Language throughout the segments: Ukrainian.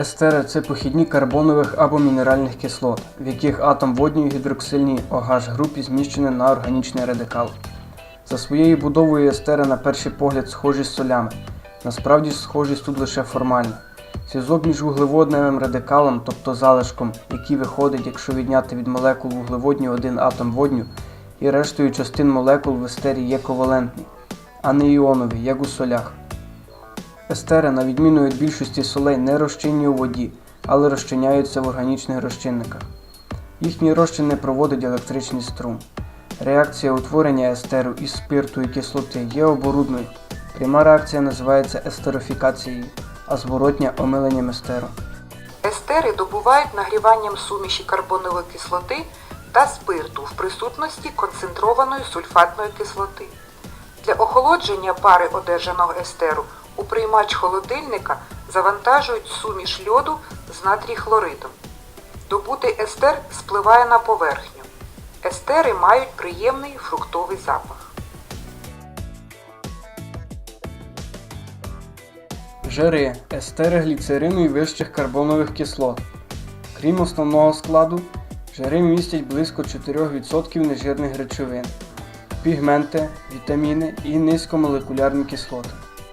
Естери це похідні карбонових або мінеральних кислот, в яких атом водньої гідроксильній OH групі зміщений на органічний радикал. За своєю будовою естери на перший погляд схожі з солями. Насправді схожість тут лише формальна. Зв'язок між вуглеводневим радикалом, тобто залишком, який виходить, якщо відняти від молекул вуглеводню один атом водню, і рештою частин молекул в естері є ковалентний, а не іоновий, як у солях. Естери, на відміну від більшості солей, не розчинні у воді, але розчиняються в органічних розчинниках. Їхній розчин не проводить електричний струм. Реакція утворення естеру із спирту і кислоти є оборудною. Пряма реакція називається естерофікацією, а зворотня омиленням естеру. Естери добувають нагріванням суміші карбонової кислоти та спирту в присутності концентрованої сульфатної кислоти. Для охолодження пари одержаного естеру у приймач холодильника завантажують суміш льоду з натрій хлоридом. Добутий естер спливає на поверхню. Естери мають приємний фруктовий запах. Жири естери гліцерину і вищих карбонових кислот. Крім основного складу, жири містять близько 4% нежирних речовин, пігменти, вітаміни і низькомолекулярні кислоти.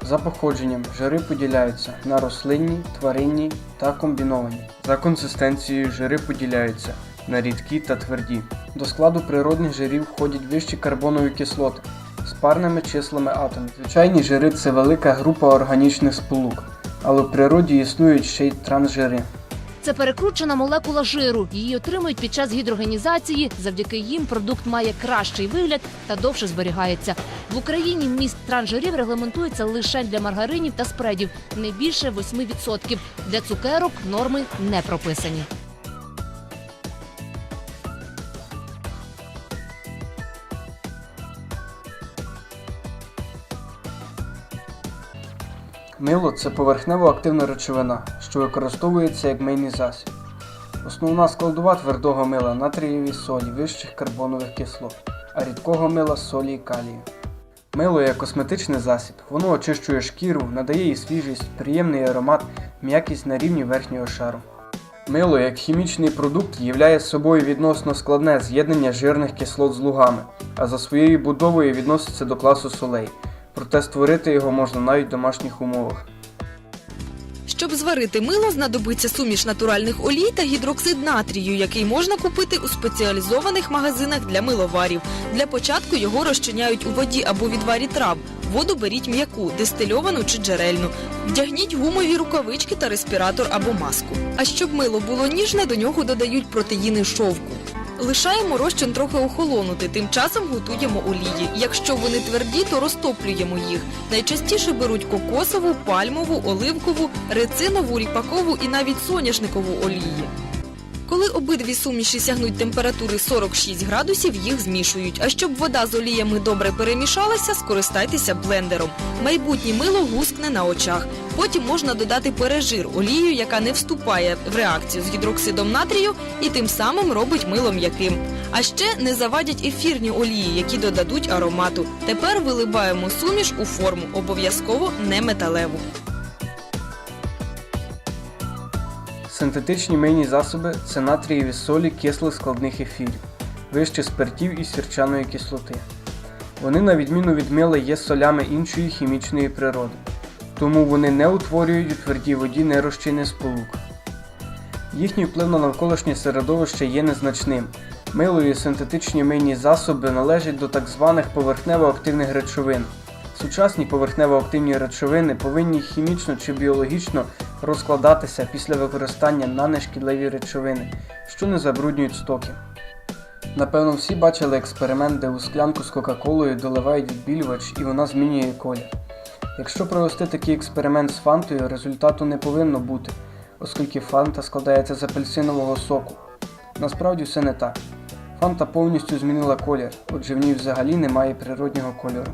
За походженням жири поділяються на рослинні, тваринні та комбіновані. За консистенцією жири поділяються на рідкі та тверді. До складу природних жирів входять вищі карбонові кислоти з парними числами атомів. Звичайні жири це велика група органічних сполук, але в природі існують ще й трансжири. Це перекручена молекула жиру. Її отримують під час гідрогенізації. Завдяки їм продукт має кращий вигляд та довше зберігається. В Україні міст транжирів регламентується лише для маргаринів та спредів, не більше 8%. Для цукерок норми не прописані. Мило це поверхнево активна речовина, що використовується як мийний засіб. Основна складова твердого мила натрієві солі вищих карбонових кислот, а рідкого мила солі і калію. Мило як косметичний засіб, воно очищує шкіру, надає їй свіжість, приємний аромат, м'якість на рівні верхнього шару. Мило як хімічний продукт являє собою відносно складне з'єднання жирних кислот з лугами, а за своєю будовою відноситься до класу солей. Проте створити його можна навіть в домашніх умовах. Щоб зварити мило, знадобиться суміш натуральних олій та гідроксид натрію, який можна купити у спеціалізованих магазинах для миловарів. Для початку його розчиняють у воді або відварі трав. Воду беріть м'яку, дистильовану чи джерельну. Вдягніть гумові рукавички та респіратор або маску. А щоб мило було ніжне, до нього додають протеїни шовку. Лишаємо розчин трохи охолонути, тим часом готуємо олії. Якщо вони тверді, то розтоплюємо їх. Найчастіше беруть кокосову, пальмову, оливкову, рецинову, ріпакову і навіть соняшникову олії. Коли обидві суміші сягнуть температури 46 градусів, їх змішують. А щоб вода з оліями добре перемішалася, скористайтеся блендером. Майбутнє мило гускне на очах. Потім можна додати пережир олію, яка не вступає в реакцію з гідроксидом натрію і тим самим робить мило м'яким. А ще не завадять ефірні олії, які додадуть аромату. Тепер виливаємо суміш у форму, обов'язково не металеву. Синтетичні мийні засоби це натрієві солі кислих складних ефірів, вище спиртів і сірчаної кислоти. Вони, на відміну від мила, є солями іншої хімічної природи, тому вони не утворюють у твердій воді нерозчинний сполук. Їхній вплив на навколишнє середовище є незначним. Мило і синтетичні мийні засоби належать до так званих поверхнево-активних речовин. Сучасні поверхнево-активні речовини повинні хімічно чи біологічно розкладатися після використання на нешкідливі речовини, що не забруднюють стоки. Напевно, всі бачили експеримент, де у склянку з Кока-Колою доливають відбілювач і вона змінює колір. Якщо провести такий експеримент з фантою, результату не повинно бути, оскільки фанта складається з апельсинового соку. Насправді все не так. Фанта повністю змінила колір, отже в ній взагалі немає природнього кольору.